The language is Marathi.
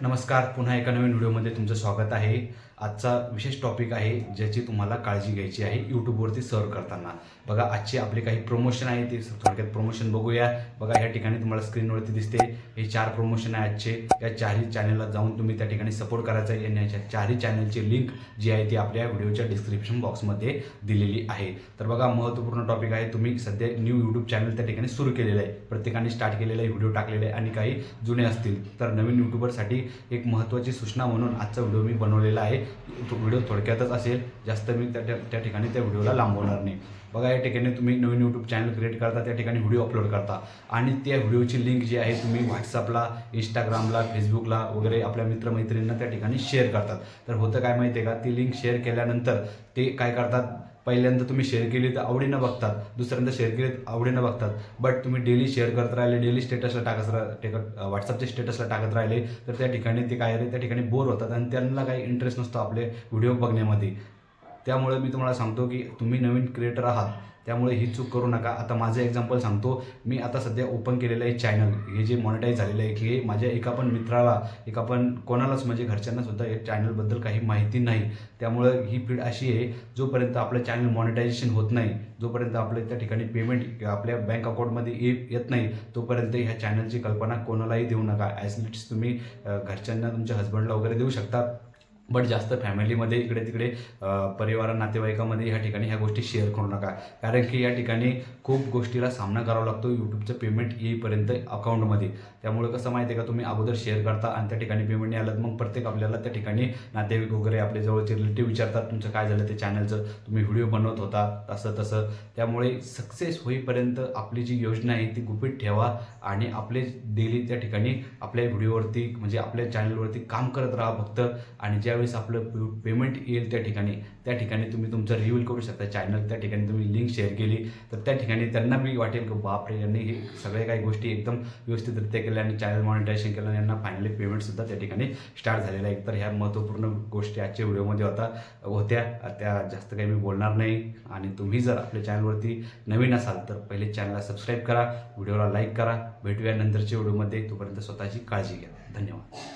नमस्कार. पुन्हा एका नवीन व्हिडिओमध्ये तुमचं स्वागत आहे. आजचा विशेष टॉपिक आहे ज्याची तुम्हाला काळजी घ्यायची आहे यूट्यूबवरती सर्व करताना. बघा आजचे आपले काही प्रमोशन आहे ते थोडक्यात प्रमोशन बघूया. बघा या ठिकाणी तुम्हाला स्क्रीनवरती दिसते. हे चार प्रमोशन आहे आजचे. या चारही चॅनलला जाऊन तुम्ही त्या ठिकाणी सपोर्ट करायचा आहे. आणि याच्या चारही चॅनलची लिंक जी आहे ती आपल्या व्हिडिओच्या डिस्क्रिप्शन बॉक्समध्ये दिलेली आहे. तर बघा महत्त्वपूर्ण टॉपिक आहे. तुम्ही सध्या न्यू यूट्यूब चॅनल त्या ठिकाणी सुरू केलेलं आहे. प्रत्येकाने स्टार्ट केलेलं आहे व्हिडिओ टाकलेले आहे. आणि काही जुने असतील. तर नवीन यूट्यूबरसाठी एक महत्त्वाची सूचना म्हणून आजचा व्हिडिओ मी बनवलेला आहे. तो व्हिडिओ थोडक्यातच असेल. जास्त मी त्या त्या- त्या ठिकाणी त्या व्हिडिओला लांबवणार नाही. बघा या ठिकाणी तुम्ही नवीन यूट्यूब चॅनल क्रिएट करता त्या ठिकाणी व्हिडिओ अपलोड करता. आणि त्या व्हिडिओची लिंक जी आहे तुम्ही व्हॉट्सअपला इंस्टाग्रामला फेसबुकला वगैरे आपल्या मित्रमैत्रिणींना त्या ठिकाणी शेअर करतात. तर होतं काय माहिती आहे का? ती लिंक शेअर केल्यानंतर ते काय करतात? पहिल्यांदा तुम्ही शेअर केली तर आवडीनं बघतात दुसऱ्यांदा शेअर केली तर आवडीनं बघतात. बट तुम्ही डेली शेअर करत राहिले डेली स्टेटसला टाकत रा टेकत व्हॉट्सअपच्या स्टेटसला टाकत राहिले तर त्या ठिकाणी ते काय त्या ठिकाणी बोर होतात आणि त्यांना काही इंटरेस्ट नसतो आपले व्हिडिओ बघण्यामध्ये. त्यामुळे मी तुम्हाला सांगतो की तुम्ही नवीन क्रिएटर आहात त्यामुळे ही चूक करू नका. आता माझं एक्झाम्पल सांगतो. मी आता सध्या ओपन केलेलं आहे चॅनल हे जे मॉनिटाईज झालेलं आहे की हे माझ्या एका पण मित्राला एका पण कोणालाच म्हणजे घरच्यांनासुद्धा या चॅनलबद्दल काही माहिती नाही. त्यामुळं ही फीड अशी आहे जोपर्यंत आपलं चॅनल मॉनिटायझेशन होत नाही जोपर्यंत आपलं त्या ठिकाणी पेमेंट आपल्या बँक अकाउंटमध्ये ये येत नाही तोपर्यंत ह्या चॅनलची कल्पना कोणालाही देऊ नका. ॲज तुम्ही घरच्यांना तुमच्या हस्बंडला वगैरे देऊ शकता. बट जास्त फॅमिलीमध्ये इकडे तिकडे परिवार नातेवाईकामध्ये ह्या ठिकाणी ह्या गोष्टी शेअर करू नका. कारण की या ठिकाणी खूप गोष्टीला सामना करावा लागतो. यूट्यूबचं पेमेंट येईपर्यंत अकाउंटमध्ये त्यामुळे कसं माहिती आहे का तुम्ही अगोदर शेअर करता आणि त्या ठिकाणी पेमेंट नाही आलं मग प्रत्येक आपल्याला त्या ठिकाणी नातेवाईक वगैरे आपले जवळचे रिलेटिव्ह विचारतात तुमचं काय झालं ते चॅनलचं तुम्ही व्हिडिओ बनवत होता तसं तसं. त्यामुळे सक्सेस होईपर्यंत आपली जी योजना आहे ती गुपित ठेवा आणि आपले डेली त्या ठिकाणी आपल्या व्हिडिओवरती म्हणजे आपल्या चॅनलवरती काम करत राहा फक्त. आणि ज्यावेळेस आपलं पेमेंट येईल त्या ठिकाणी त्या ठिकाणी तुम्ही तुमचं रिव्हील करू शकता चॅनल त्या ठिकाणी तुम्ही लिंक शेअर केली तर त्या ठिकाणी त्यांना बी वाटेल की बापरे यांनी हे सगळे काही गोष्टी एकदम व्यवस्थितरित्या केल्या आणि चॅनल मॉनिटायझेशन केलं आणि यांना फायनली पेमेंटसुद्धा त्या ठिकाणी स्टार्ट झालेलं आहे. तर ह्या महत्त्वपूर्ण गोष्टी आजच्या व्हिडिओमध्ये होता होत्या त्या जास्त काही मी बोलणार नाही. आणि तुम्ही जर आपल्या चॅनलवरती नवीन असाल तर पहिले चॅनलला सबस्क्राईब करा व्हिडिओला लाईक करा भेटूया नंतरच्या व्हिडिओमध्ये. तोपर्यंत स्वतःची काळजी घ्या. धन्यवाद.